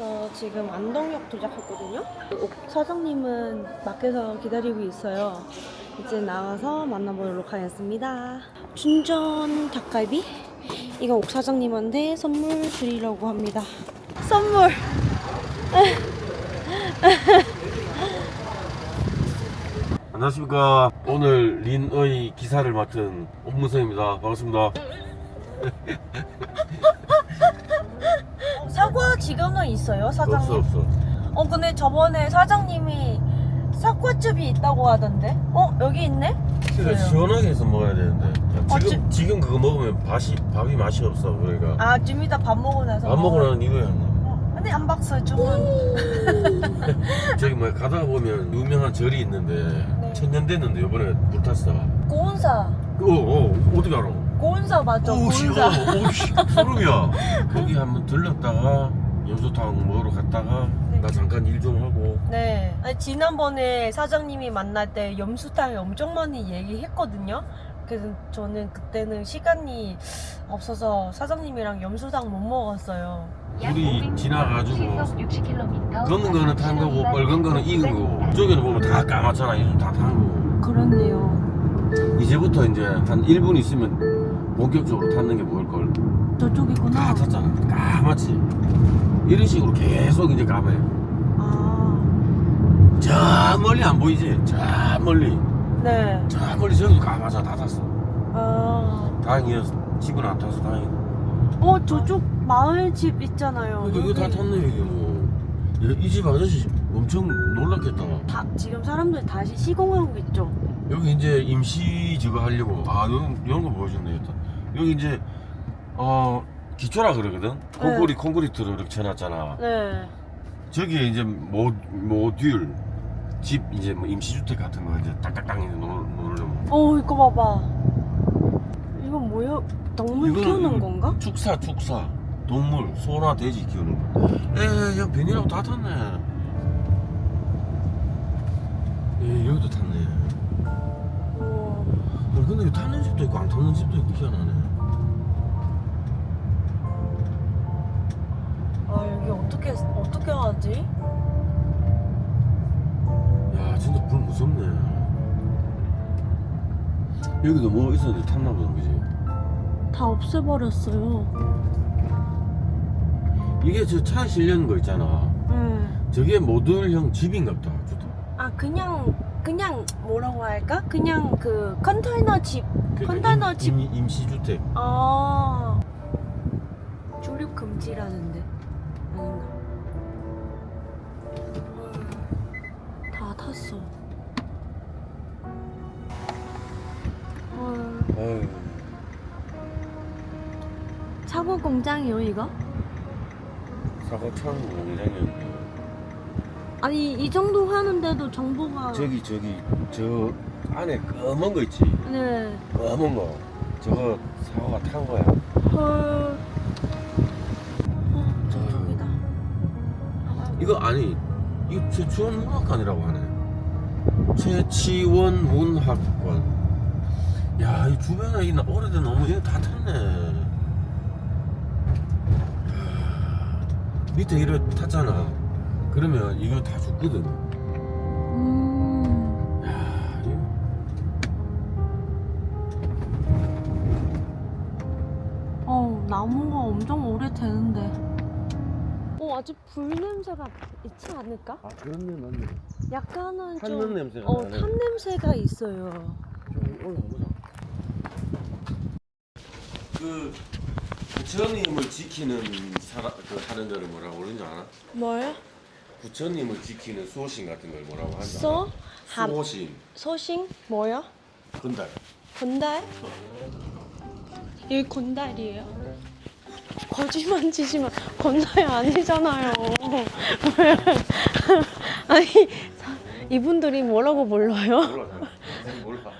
저 지금 안동역 도착했거든요. 옥 사장님은 밖에서 기다리고 있어요. 이제 나가서 만나보도록 하겠습니다. 춘전 닭갈비? 이거 옥 사장님한테 선물 드리려고 합니다. 선물! 안녕하십니까. 오늘 린의 기사를 맡은 옥문성입니다. 반갑습니다. 사과 지금은 있어요, 없어 사장님? 없어. 어, 근데 저번에 사장님이 사과즙이 있다고 하던데? 어, 여기 있네? 그러니까 시원하게 해서 먹어야 되는데 어, 지금 지 금 그거 먹으면 밥이 밥이 맛이 없어. 그러니까 아, 좀 이따 밥 먹고 나서. 밥 먹고 나는 이거야. 어, 근데 안 박스 주문. 저기 뭐 가다 보면 유명한 절이 있는데 네. 천년 됐는데 이번에 물 탔어. 고운사. 어, 어 어떻게 알아? 고운사 맞죠? 오씨, 소름이야. 거기 한번 들렀다가 염소탕 먹으러 갔다가 네. 나 잠깐 일 좀 하고 네. 아니, 지난번에 사장님이 만날 때 염수탕 엄청 많이 얘기했거든요. 그래서 저는 그때는 시간이 없어서 사장님이랑 염수탕 못 먹었어요. 우리 지나가지고 걷는 거는 탄 거고 빨간 거는 익은 거고 저기는 보면 다 까맣잖아 이좀 다탄 거고 그렇네요. 이제부터 이제 한 1분 있으면 본격적으로 탔는 게 먹을 걸. 다 저쪽이구나. 탔잖아. 까맣지. 이런 식으로 계속 이제 까매 아, 저 멀리 안 보이지? 저 멀리. 네. 저 멀리 저기도 까맣아 다 탔어. 아, 다행이야 집은 안 타서 다행이다 어, 저쪽 마을 집 있잖아요. 이거, 이거 다 여기. 탔네 이게 뭐 이 집 아저씨 엄청 놀랐겠다. 다, 지금 사람들 다시 시공하고 있죠. 여기 이제 임시 저거 하려고. 아 이런, 이런 거 보여줬네 일단 여기 이제 어 기초라 그러거든 콘크리 콘크리트로 이렇게 쳐놨잖아 네. 저기에 이제 모, 모듈 집 이제 뭐 임시주택 같은 거 이제 딱딱딱 이제 놓, 놓으려면 어, 이거 봐봐. 이건 뭐야? 동물 이거는 키우는 건가? 축사 축사 동물 소나 돼지 키우는 거 에야 비닐하고 다 탔네 예 여기도 탔네 어, 아, 근데 타는 집도 있고 안 타는 집도 있고 희한하네. 아, 여기 어떻게, 어떻게 하지? 야 진짜 불 무섭네. 여기도 뭐 있었는데 탔나 보다 그지? 다 없애버렸어요. 이게 저 차에 실려는 거 있잖아. 네. 저게 모듈형 집인갑다. 좋다 아, 그냥, 그냥 뭐라고 할까? 그냥 그 컨테이너 집. 컨테이너 집. 임, 임시 주택 아. 조립 금지라는데. 아닌가? 헐, 다 탔어. 헐. 차고 공장이요, 이거? 사과 차는 공장이었네 아니, 이 정도 하는데도 정보가. 저기 저기 저 안에 검은 거 있지 네. 검은 거 저거 사과가 탄 거야 헐. 어, 저쪽이다. 이거 아니 이거 최치원 문학관이라고 하네 최치원 문학관 야 이 주변에 이 오래된 나무 이거 다 탔네 야, 밑에 이래 탔잖아 그러면 이거 다 죽거든 음. 야 이거 어, 나무가 엄청 오래되는데. 어, 아직 불 냄새가 있지 않을까? 아 그렇네 맞네 약간은 탄는 좀. 냄새가 어, 나네 탄 냄새가 있어요. 좀 올라가보자 그 부처님을 지키는 사람 그 하는 거를 뭐라고 그러는지 알아? 뭘? 부처님을 지키는 수호신 같은 걸 뭐라고 하는지 알아? 소? 함. 수호신 소싱? 뭐야? 건달 건달? 여기 건달이에요? 거짓말 치지 마. 건달 아니잖아요. 왜? 아니, 사- 이분들이 뭐라고 불러요? 몰라 잘 몰라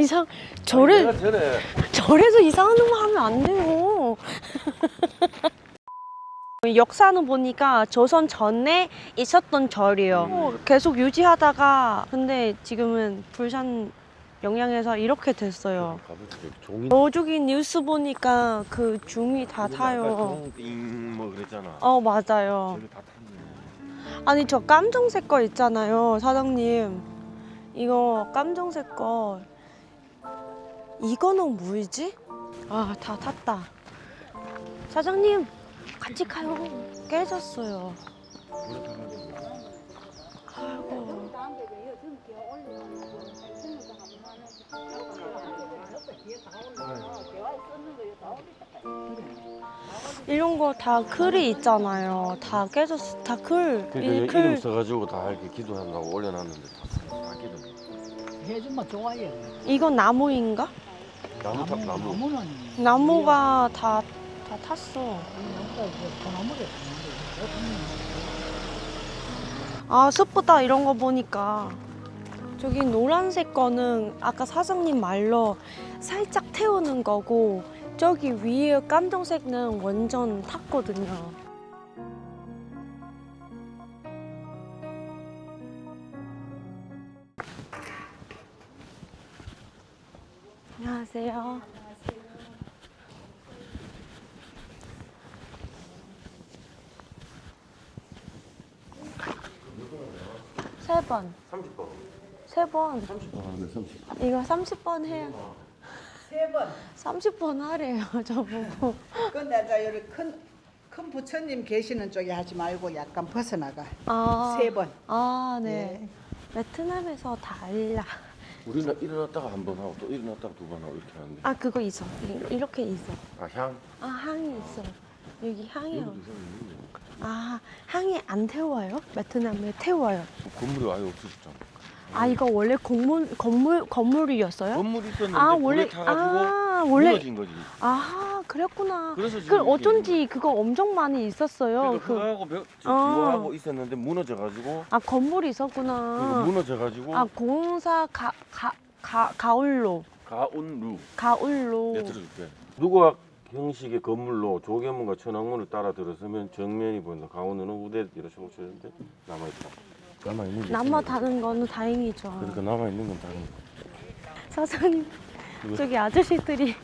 이상, 절에, 내가 전에 절에서 이상한 거 하면 안 돼요. 역사는 보니까 조선 전에 있었던 절이에요. 계속 유지하다가 근데 지금은 불산 영향에서 이렇게 됐어요. 저기 종이. 저쪽이 뉴스 보니까 그 줌이 다 타요. 띵뭐 그랬잖아. 어 맞아요. 저기 다 탔네. 아니 저 깜정색 거 있잖아요 사장님 이거 깜정색 거 이거는 뭐이지? 아 다 탔다 사장님 같이 가요 깨졌어요 아이고 이런 거다 클이 있잖아요 다 깨졌어 다클 그러니까 이 이름 클 써가지고 다 이렇게 기도한다고 올려놨는데 다, 다 기도. 해주면 좋아요. 이건 나무인가? 나무 탑 나무. 나무는 나무가 다, 다 탔어. 아, 숲보다 이런 거 보니까. 저기 노란색 거는 아까 사장님 말로 살짝 태우는 거고, 저기 위에 깜정색은 완전 탔거든요. 안녕하세요. 번. 30번. 세 번. 30번. 아, 네, 30. 이거 30번 해요. 세 번. 30번 하래요, 저보고. 근데 저 여기 큰, 큰 부처님 계시는 쪽에 하지 말고 약간 벗어나가. 아, 세 번. 아, 네. 베트남에서 달라. 우리는 일어났다가 한 번 하고 또 일어났다가 두 번 하고 이렇게 하는데. 아, 그거 있어. 이- 이렇게 있어. 아 향. 아, 향이 있어. 여기 향이요. 아, 향이 안 태워요? 베트남에 태워요. 건물이 아예 없어졌잖아. 아, 이거 원래 건물, 건물, 건물이었어요? 건물이 있었는데 아, 원래, 타가지고 아, 원래, 무너진 거지. 아, 그랬구나. 그래서 지금 그 어쩐지 그거 엄청 많이 있었어요. 그러니까 그, 그거하고 벽, 어. 기호하고 있었는데 무너져가지고 아, 건물이 그러니까 있었구나. 무너져가지고 아, 공사 가, 가, 가, 가울로. 가운루 가울로. 내가 들어줄게 누구학 형식의 건물로 조개문과 천왕문을 따라 들어서면 정면이 보인다 가운데는 우대 이렇게 남아 있다 남아 있는 게 남아 있습니다. 다는 거는 다행이죠. 그러니까 남아 있는 건 다른 사장님, 저기 아저씨들이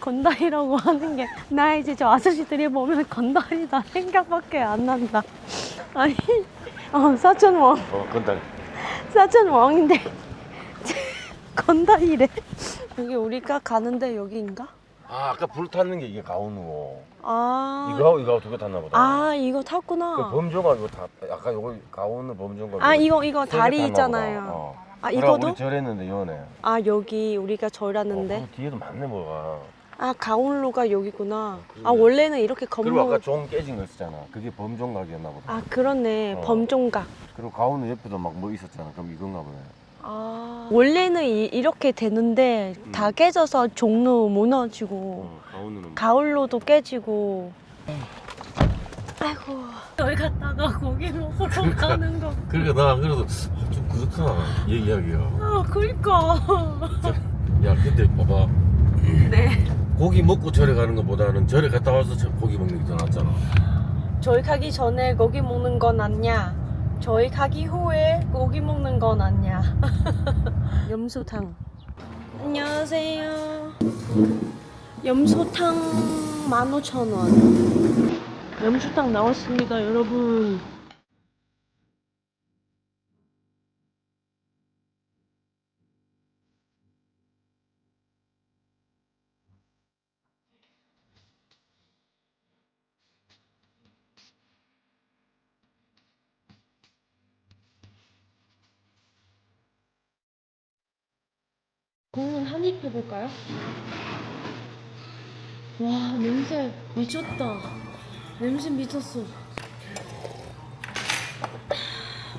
건달이라고 하는 게 나 이제 저 아저씨들이 보면 건달이다 생각밖에 안 난다. 아니, 어, 사천왕, 어 건달 사천왕인데 건달이래. 여기 우리가 가는데 여기인가? 아 아까 불 탔는 게 이게 가운우고 아, 이거하고 이거하고 두 개 탔나 보다 아 이거 그 탔구나. 범종가 이거 다 아까 요거 가운우 범종가 아 이거 이거 다리 있잖아요. 어. 아 이거도? 우리 절했는데 연애 아 여기 우리가 어, 절하는데. 그 뒤에도 많네 뭐가 아 가온로가 여기구나. 그러네. 아 원래는 이렇게 그리고 아까 건물. 종 깨진 거 있었잖아 그게 범종 각이었나 보다 아 그렇네 어. 범종각. 그리고 가운데 옆에도 막 뭐 있었잖아 그럼 이건가 보네 아 원래는 이, 렇게 되는데 음. 다 깨져서 종로 무너지고 어, 가을로도 깨지고. 아이고 여기 갔다가 고기 먹으러 가는 거. 그러니까 나 그래도 아, 좀 그렇다 얘기하기가 아 그러니까. 야 근데 봐봐 네. 고기 먹고 절에 가는 것보다는 절에 갔다 와서 저 고기 먹는 게 더 낫잖아 저희 가기 전에 고기 먹는 건 아니야. 저희 가기 후에 고기 먹는 건 아니야. 염소탕. 안녕하세요. 염소탕 15,000원. 염소탕 나왔습니다, 여러분. 국물 한 입 해볼까요? 와 냄새 미쳤다. 냄새 미쳤어.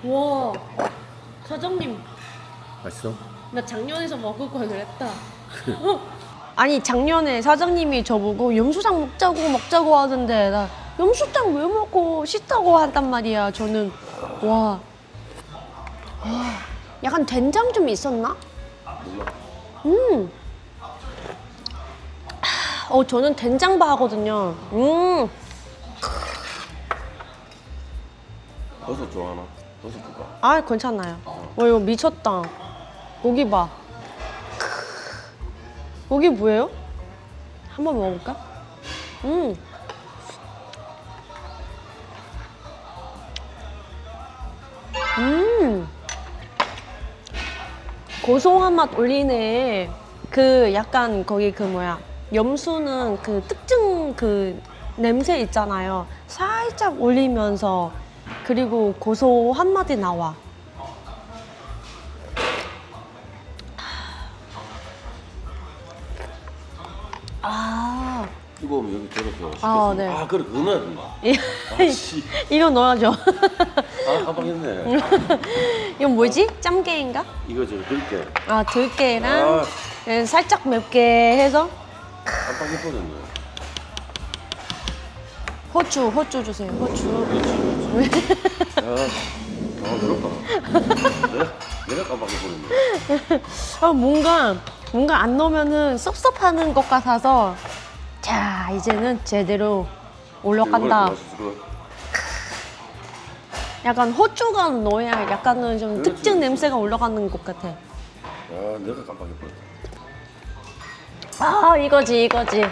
와 사장님. 맛있어? 나 작년에서 먹을 걸 그랬다. 아니 작년에 사장님이 저보고 염소장 먹자고 먹자고 하던데 나 염소장 왜 먹고 싫다고 한단 말이야 저는. 와, 와 약간 된장 좀 있었나? 음. 어, 저는 된장바 하거든요. 음. 버섯 좋아하나? 버섯 줄까? 아, 괜찮아요. 와, 이거 미쳤다. 고기 봐. 크. 여기 뭐예요? 한번 먹어볼까? 음. 음. 고소한 맛 올리네. 그 약간 거기 그 뭐야. 염수는 그 특징 그 냄새 있잖아요. 살짝 올리면서 그리고 고소한 맛이 나와. 아. 뜨거우면 여기 저렇게 아, 네. 아 그래 그거 넣어야 된다 아씨 이거 넣어줘. 아 깜빡했네 이건 뭐지? 짬게인가? 이거 저 들게 아, 들깨랑 아. 예, 살짝 맵게 해서 깜빡했거든요 호주, 호주 주세요. 호주. 그렇지 그렇지 아, 아 그렇다 내가 내가 깜빡했거든요 아, 뭔가 뭔가 안 넣으면은 섭섭하는 것 같아서 자, 이제는 제대로 올라간다. 맛있을 것 같아. 약간 호주가 넣어야 약간은 좀 그렇지, 특징 그렇지. 냄새가 올라가는 것 같아. 아 내가 깜빡했거든 아, 이거지, 이거지.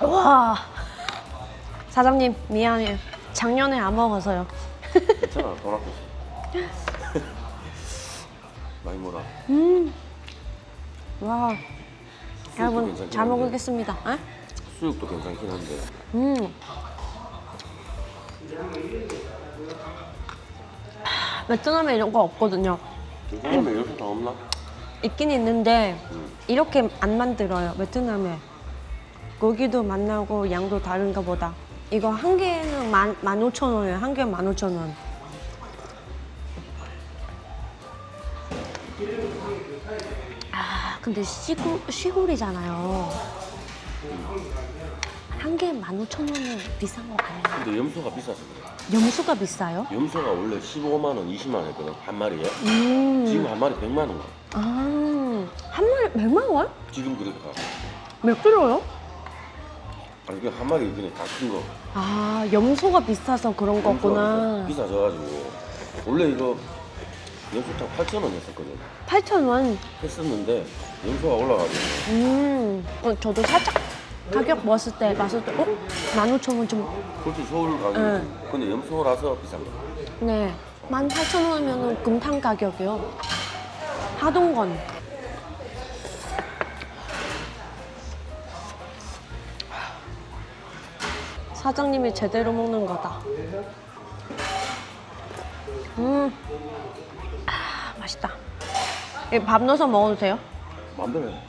와. 사장님, 미안해요. 작년에 안 먹어서요. 괜찮아 돈 아꼈어 많이 먹어 음. 와. 여러분, 괜찮긴 잘 한데. 먹겠습니다. 어? 수육도 괜찮긴 한데 음. 하, 베트남에 이런 거 없거든요. 베트남에 이렇게 다 없나? 있긴 있는데 음. 이렇게 안 만들어요 베트남에 고기도 만나고 양도 다른가 보다 이거 한 개는 만, 만 오천 원이에요 한개만 오천 원 아, 근데 시골, 시골이잖아요. 한개만 오천 원은 비싼 거 아니에요? 근데 염소가 비싸서 그래 염수가 비싸요? 염소가 원래 15만 원, 20만 원 했거든 한 마리에 음. 지금 한 마리 100만 원 아, 한 마리 몇만 원? 지금 그렇게 가몇 킬로요? 아니 그냥 한 마리 그냥 다큰 거 아, 염소가 비싸서 그런 거구나. 비싸져가지고 원래 이거 염소탕 8천 원 했었거든 8천 원. 했었는데 염소가 올라가지고 음, 어, 저도 살짝 가격 봤을 때 봤을 때, 어? 15,000원 좀, 솔직히 서울 가격이 응. 근데 염소라서 비싼 거 네. 18,000원이면 금탕 가격이요. 하동건. 사장님이 제대로 먹는 거다. 음, 아, 맛있다. 이밥 넣어서 먹어도 돼요? 맘대로 해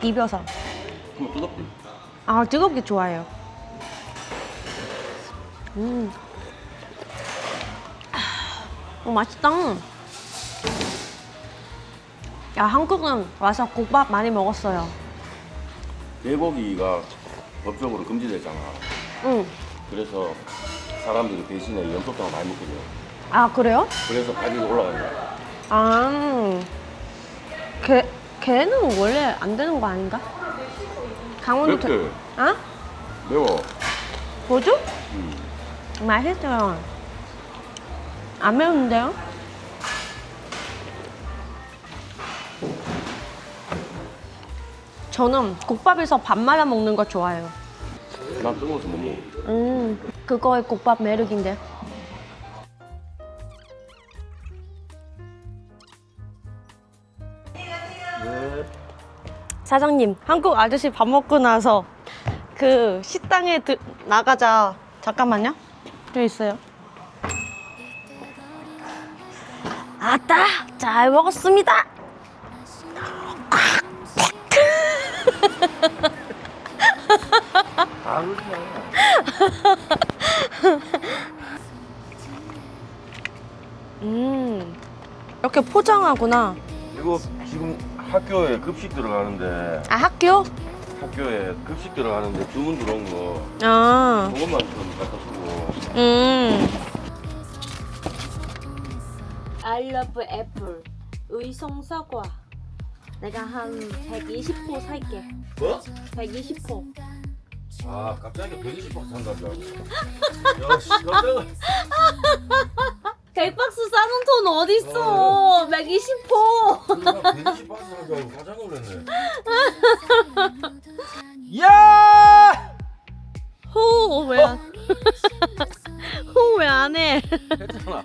비벼서. 그럼 뜨겁지 아 뜨겁게 좋아해요. 음, 아, 어, 맛있다. 야 한국은 와서 국밥 많이 먹었어요. 개고기가 법적으로 금지됐잖아 응. 그래서 사람들이 대신에 염소탕을 많이 먹거든 아 그래요? 그래서 가격이 올라간 거야 아, 게 게는 원래 안 되는 거 아닌가? 강원도 게- 맵게 아? 매워 뭐죠? 음. 맛있어요. 안 매운데요? 저는 국밥에서 밥 말아 먹는 거 좋아해요. 난 뜨거워서 못 먹어 음, 그거의 국밥 매력인데. 사장님, 한국 아저씨 밥 먹고 나서 그 식당에 드, 나가자. 잠깐만요. 여기 있어요. 아따, 잘 먹었습니다. 음, 이렇게 포장하구나. 이거 학교에 급식 들어가는데 아, 학교? 학교에 급식 들어가는데 주문 들어온 거 아, 그것만 좀 갖다 주고 음. I love apple. 의성 사과. 내가 한 120호 살게. 뭐? 120호. 아 갑자기 120박 산다 줄 알고 야씨 깜짝아 100박스 사 싸는 돈 어딨어? 120포. 나120 받는 줄 알고 가자 그랬네. 야! 호, 왜 안, 호, 왜안 해? 했잖아.